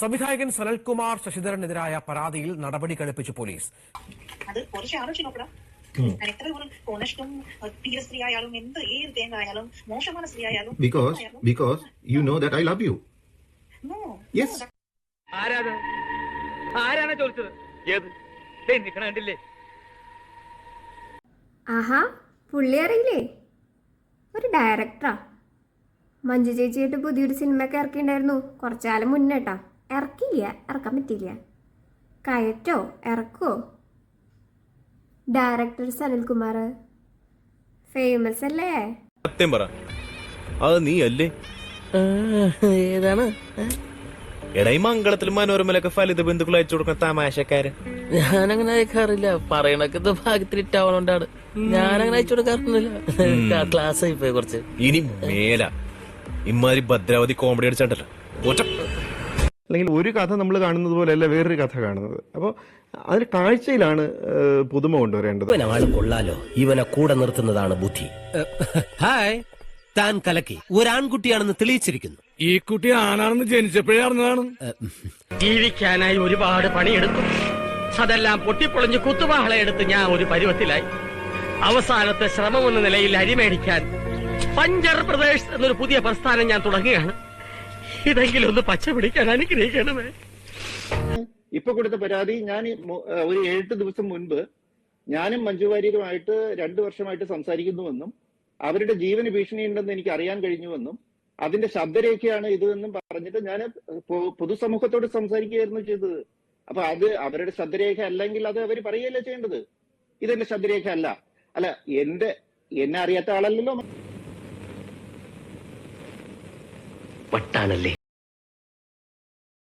സംവിധായകൻ സനൽകുമാർ ശശിധരനെതിരായ പരാതിയിൽ നടപടി കളിപ്പിച്ചു പോലീസ്. അത് കുറച്ച് ആലോചിച്ച് നോക്കണം എത്ര ഒരു തീരെ തീര സ്ത്രീ ആയാലും എന്ത് ഏത് തേങ്ങ ആയാലും മോശமான സ്ത്രീ ആയാലും. Because because you know that I love you. No, Yes. no, that- ആരാത്? ആരാണ് ചോദിച്ചത്? ഏത്? ദേ നിക്കണ കണ്ടില്ലേ? ആഹാ പുള്ളി അറിയില്ലേ ഒരു ഡയറക്ടറാ മഞ്ജു ചേച്ചിയായിട്ട് പുതിയൊരു സിനിമയൊക്കെ ഇറക്കിയിട്ടുണ്ടായിരുന്നു. കുറച്ചു കാലം മുന്നേട്ടാ ഇറക്കിയില്ല ഇറക്കാൻ പറ്റിയില്ല. കയറ്റോ ഇറക്കോ? ഡയറക്ടർ സനിൽകുമാർ. ഫേമസ് അല്ലേ? സത്യം പറ. അത് നീ അല്ലേ ഏതാണ്? എടൈ മംഗളത്തിൽ മനോരമയിലൊക്കെ ഫലിത ബന്ധുക്കൾ അയച്ചു കൊടുക്കുന്ന തമാശക്കാരൻ ഞാനങ്ങനെ അയക്കാറില്ല. പറയണൊക്കെ ഭാഗ്യത്തിൽ ഇട്ടാവണോണ്ടാണ്. ഞാനങ്ങനെ അയച്ചു കൊടുക്കാറൊന്നുമില്ല ക്ലാസ് ആയി പോയി കുറച്ച്. ഇനി മേല. ഇമാതിരി ഭദ്രാവതി കോമഡി അടിച്ചാണ്ടല്ലോ. അല്ലെങ്കിൽ ഒരു കഥ നമ്മൾ കാണുന്നത് പോലെയല്ല വേറൊരു കഥ കാണുന്നത്. അപ്പോൾ അതിന് കാഴ്ചയിലാണ് പുതുമ കൊണ്ടുവരേണ്ടത്. ഇവനാൾ കൊള്ളാലോ. ഇവനെ കൂടെ നിർത്തുന്നതാണ് ബുദ്ധി. ഹായ്. താൻ കലക്കി. ഒരാൺകുട്ടിയാണെന്ന് തെളിയിച്ചിരിക്കുന്നു. ഈ കുട്ടി ആണാണെന്ന് ജനിച്ചപ്പോഴേ അറിഞ്ഞതാണ്. ജീവിക്കാനായി ഒരുപാട് പണിയെടുത്തു. അതെല്ലാം പൊട്ടിപ്പൊളിഞ്ഞ് കുത്തുവാളയെടുത്ത് ഞാൻ ഒരു പരുവത്തിലായി. അവസാനത്തെ ശ്രമം എന്ന നിലയിൽ അരിമേടിക്കാൻ പഞ്ചർ പ്രദേശ് എന്നൊരു പുതിയ പ്രസ്ഥാനം ഞാൻ തുടങ്ങുകയാണ്. ഇതെങ്കിലും ഒന്ന് പച്ച പിടിക്കാൻ അനുഗ്രഹിക്കണമേ. ഇപ്പൊ കൊടുത്ത പരാതി ഞാൻ ഒരു ഏഴ് ദിവസം മുൻപ് ഞാനും മഞ്ജു വാര്യരുമായിട്ട് രണ്ടു വർഷമായിട്ട് സംസാരിക്കുന്നുവെന്നും അവരുടെ ജീവന് ഭീഷണിയുണ്ടെന്ന് എനിക്ക് അറിയാൻ കഴിഞ്ഞുവെന്നും അതിന്റെ ശബ്ദരേഖയാണ് ഇത് എന്നും പറഞ്ഞിട്ട് ഞാൻ പൊതുസമൂഹത്തോട് സംസാരിക്കുകയായിരുന്നു ചെയ്തത്. അപ്പൊ അത് അവരുടെ ശബ്ദരേഖ അല്ലെങ്കിൽ അത് അവർ പറയുകയല്ലേ ചെയ്യേണ്ടത്? ഇതെന്റെ ശബ്ദരേഖ അല്ല. അല്ല എന്റെ എന്നെ അറിയാത്ത ആളല്ലല്ലോ വട്ടാണല്ലേ?